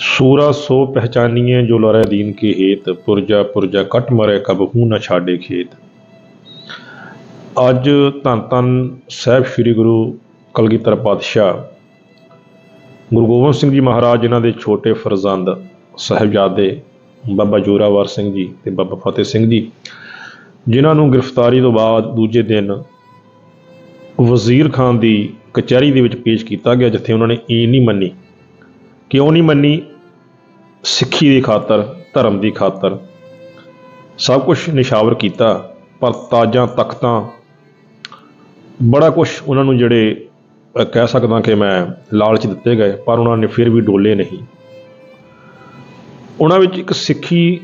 ਸੂਰਾ ਸੋ ਪਹਿਚਾਨੀਏ ਜੋ ਲਰੈ ਦੀਨ ਕੇ ਹੇਤ, ਪੁਰਜਾ ਪੁਰਜਾ ਕਟ ਮਰੇ ਕਬਹੂ ਨਾ ਛਾੜੇ ਖੇਤ। ਅੱਜ ਧੰਨ ਧੰਨ ਸਾਹਿਬ ਸ੍ਰੀ ਗੁਰੂ ਕਲਗੀਧਰ ਪਾਤਸ਼ਾਹ, ਗੁਰੂ ਗੋਬਿੰਦ ਸਿੰਘ ਜੀ ਮਹਾਰਾਜ ਇਹਨਾਂ ਦੇ ਛੋਟੇ ਫਰਜ਼ੰਦ ਸਾਹਿਬਜ਼ਾਦੇ ਬਾਬਾ ਜੋਰਾਵਰ ਸਿੰਘ ਜੀ ਤੇ ਬਾਬਾ ਫਤਿਹ ਸਿੰਘ ਜੀ, ਜਿਨ੍ਹਾਂ ਨੂੰ ਗ੍ਰਿਫਤਾਰੀ ਤੋਂ ਬਾਅਦ ਦੂਜੇ ਦਿਨ ਵਜ਼ੀਰ ਖਾਨ ਦੀ ਕਚਹਿਰੀ ਦੇ ਵਿੱਚ ਪੇਸ਼ ਕੀਤਾ ਗਿਆ, ਜਿੱਥੇ ਉਹਨਾਂ ਨੇ ਇਹ ਨਹੀਂ ਮੰਨੀ ਕਿਉਂ ਨਹੀਂ ਮੰਨੀ? ਸਿੱਖੀ ਦੀ ਖਾਤਰ, ਧਰਮ ਦੀ ਖਾਤਰ। ਸਭ ਕੁਝ ਨਿਸ਼ਾਵਰ ਕੀਤਾ, ਪਰ ਤਾਜਾਂ ਤਖਤਾਂ। ਬੜਾ ਕੁਝ ਉਹਨਾਂ ਨੂੰ ਜਿਹੜੇ ਕਹਿ ਸਕਦਾ ਕਿ ਮੈਂ ਲਾਲਚ ਦਿੱਤੇ ਗਏ, ਪਰ ਉਹਨਾਂ ਨੇ ਫਿਰ ਵੀ ਡੋਲੇ ਨਹੀਂ। ਉਹਨਾਂ ਵਿੱਚ ਇੱਕ ਸਿੱਖੀ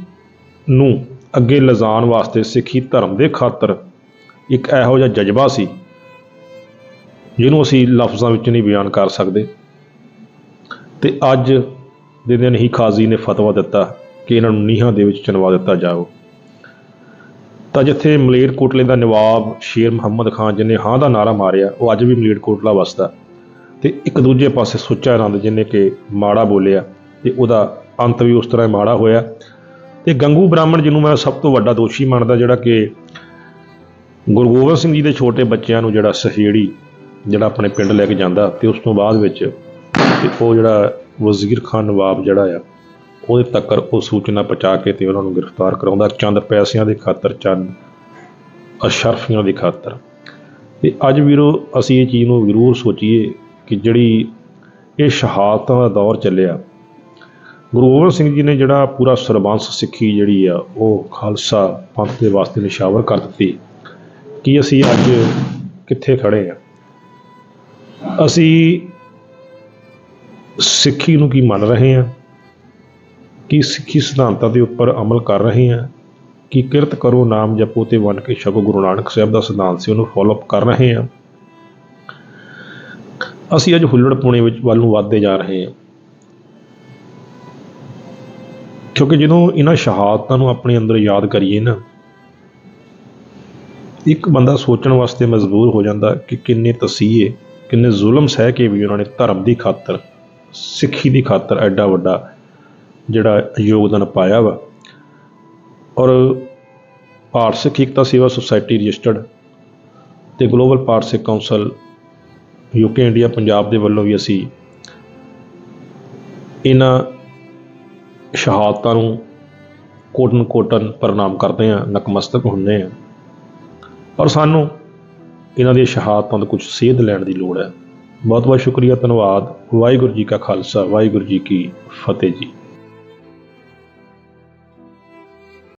ਨੂੰ ਅੱਗੇ ਲਿਜਾਣ ਵਾਸਤੇ ਸਿੱਖੀ ਧਰਮ ਦੇ ਖਾਤਰ ਇੱਕ ਇਹੋ ਜਿਹਾ ਜਜ਼ਬਾ ਸੀ, ਜਿਹਨੂੰ ਅਸੀਂ ਲਫ਼ਜ਼ਾਂ ਵਿੱਚ ਨਹੀਂ ਬਿਆਨ ਕਰ ਸਕਦੇ। ਤੇ ਅੱਜ ਦੇ ਦਿਨ ਹੀ ਖਾਜ਼ੀ ਨੇ ਫਤਵਾ ਦਿੱਤਾ ਕਿ ਇਹਨਾਂ ਨੂੰ ਨੀਹਾਂ ਦੇ ਵਿੱਚ ਚਿਣਵਾ ਦਿੱਤਾ ਜਾਓ। ਤਾਂ ਜਿੱਥੇ ਮਲੇਰਕੋਟਲੇ ਦਾ ਨਵਾਬ ਸ਼ੇਰ ਮੁਹੰਮਦ ਖਾਨ ਜਿਹਨੇ ਹਾਂ ਦਾ ਨਾਰਾ ਮਾਰਿਆ, ਉਹ ਅੱਜ ਵੀ ਮਲੇਰਕੋਟਲਾ ਵਸਦਾ। ਤੇ ਇੱਕ ਦੂਜੇ ਪਾਸੇ ਸੁੱਚਾ ਆਨੰਦ ਜਿਹਨੇ ਕਿ ਮਾੜਾ ਬੋਲਿਆ, ਤੇ ਉਹਦਾ ਅੰਤ ਵੀ ਉਸ ਤਰ੍ਹਾਂ ਮਾੜਾ ਹੋਇਆ। ਤੇ ਗੰਗੂ ਬ੍ਰਾਹਮਣ, ਜਿਹਨੂੰ ਮੈਂ ਸਭ ਤੋਂ ਵੱਡਾ ਦੋਸ਼ੀ ਮੰਨਦਾ, ਜਿਹੜਾ ਕਿ ਗੁਰੂ ਗੋਬਿੰਦ ਸਿੰਘ ਜੀ ਦੇ ਛੋਟੇ ਬੱਚਿਆਂ ਨੂੰ ਜਿਹੜਾ ਸਹੇੜੀ, ਜਿਹੜਾ ਆਪਣੇ ਪਿੰਡ ਲੈ ਕੇ ਜਾਂਦਾ, ਤੇ ਉਸ ਤੋਂ ਬਾਅਦ ਵਿੱਚ ਤੇ ਉਹ ਜਿਹੜਾ ਵਜ਼ੀਰ ਖਾਨ ਨਵਾਬ ਜਿਹੜਾ ਆ, ਉਹਦੇ ਤੱਕ ਉਹ ਸੂਚਨਾ ਪਹੁੰਚਾ ਕੇ ਤੇ ਉਹਨਾਂ ਨੂੰ ਗ੍ਰਿਫਤਾਰ ਕਰਾਉਂਦਾ। ਚੰਦ ਪੈਸਿਆਂ ਦੇ ਖਾਤਰ, ਚੰਦ ਅਸ਼ਰਫੀਆਂ ਦੀ ਖਾਤਰ। ਤੇ ਅੱਜ ਵੀਰੋ, ਅਸੀਂ ਇਹ ਚੀਜ਼ ਨੂੰ ਜ਼ਰੂਰ ਸੋਚੀਏ ਕਿ ਜਿਹੜੀ ਇਹ ਸ਼ਹਾਦਤਾਂ ਦਾ ਦੌਰ ਚੱਲਿਆ, ਗੁਰੂ ਗੋਬਿੰਦ ਸਿੰਘ ਜੀ ਨੇ ਜਿਹੜਾ ਪੂਰਾ ਸਰਬੰਸ ਸਿੱਖੀ ਜਿਹੜੀ ਆ, ਉਹ ਖਾਲਸਾ ਪੰਥ ਦੇ ਵਾਸਤੇ ਨਿਸ਼ਾਵਰ ਕਰ ਦਿੱਤੀ। ਕਿ ਅਸੀਂ ਅੱਜ ਕਿੱਥੇ ਖੜੇ ਆ? ਅਸੀਂ ਸਿੱਖੀ ਨੂੰ ਕੀ ਮੰਨ ਰਹੇ ਹਾਂ ਕੀ ਸਿੱਖੀ ਸਿਧਾਂਤਾਂ ਦੇ ਉੱਪਰ ਅਮਲ ਕਰ ਰਹੇ ਹਾਂ ਕੀ ਕਿਰਤ ਕਰੋ ਨਾਮ ਜਪੋ ਤੇ ਵੰਡ ਕੇ ਛਕੋ? ਗੁਰੂ ਨਾਨਕ ਸਾਹਿਬ ਦਾ ਸਿਧਾਂਤ ਸੀ, ਉਹਨੂੰ ਫੋਲੋ ਅਪ ਕਰ ਰਹੇ ਹਾਂ ਅਸੀਂ ਅੱਜ ਹੁੱਲੜ ਪੁਣੇ ਵਿੱਚ ਵੱਲ ਨੂੰ ਵੱਧਦੇ ਜਾ ਰਹੇ ਹਾਂ ਕਿਉਂਕਿ ਜਦੋਂ ਇਹਨਾਂ ਸ਼ਹਾਦਤਾਂ ਨੂੰ ਆਪਣੇ ਅੰਦਰ ਯਾਦ ਕਰੀਏ ਨਾ, ਇੱਕ ਬੰਦਾ ਸੋਚਣ ਵਾਸਤੇ ਮਜਬੂਰ ਹੋ ਜਾਂਦਾ ਕਿ ਕਿੰਨੇ ਤਸੀਹੇ, ਕਿੰਨੇ ਜ਼ੁਲਮ ਸਹਿ ਕੇ ਵੀ ਉਹਨਾਂ ਨੇ ਧਰਮ ਦੀ ਖਾਤਰ ਸਿੱਖੀ ਦੀ ਖਾਤਰ ਐਡਾ ਵੱਡਾ ਜਿਹੜਾ ਯੋਗਦਾਨ ਪਾਇਆ ਵਾ। ਔਰ ਭਾਰਤ ਸਿੱਖ ਏਕਤਾ ਸੇਵਾ ਸੁਸਾਇਟੀ ਰਜਿਸਟਰਡ ਤੇ global Bharat Sikh council UK, India, Punjab ਦੇ ਵੱਲੋਂ ਵੀ ਅਸੀਂ ਇਹਨਾਂ ਸ਼ਹਾਦਤਾਂ ਨੂੰ ਕੋਟਨ ਕੋਟਨ ਪ੍ਰਣਾਮ ਕਰਦੇ ਹਾਂ ਨਕਮਸਤਕ ਹੁੰਦੇ ਹਾਂ। ਔਰ ਸਾਨੂੰ ਇਹਨਾਂ ਦੀਆਂ ਸ਼ਹਾਦਤਾਂ ਤੋਂ ਕੁਝ ਸੇਧ ਲੈਣ ਦੀ ਲੋੜ ਹੈ। ਬਹੁਤ ਬਹੁਤ ਸ਼ੁਕਰੀਆ ਧੰਨਵਾਦ। ਵਾਹਿਗੁਰੂ ਜੀ ਕਾ ਖਾਲਸਾ ਵਾਹਿਗੁਰੂ ਜੀ ਕੀ ਫਤਿਹ ਜੀ।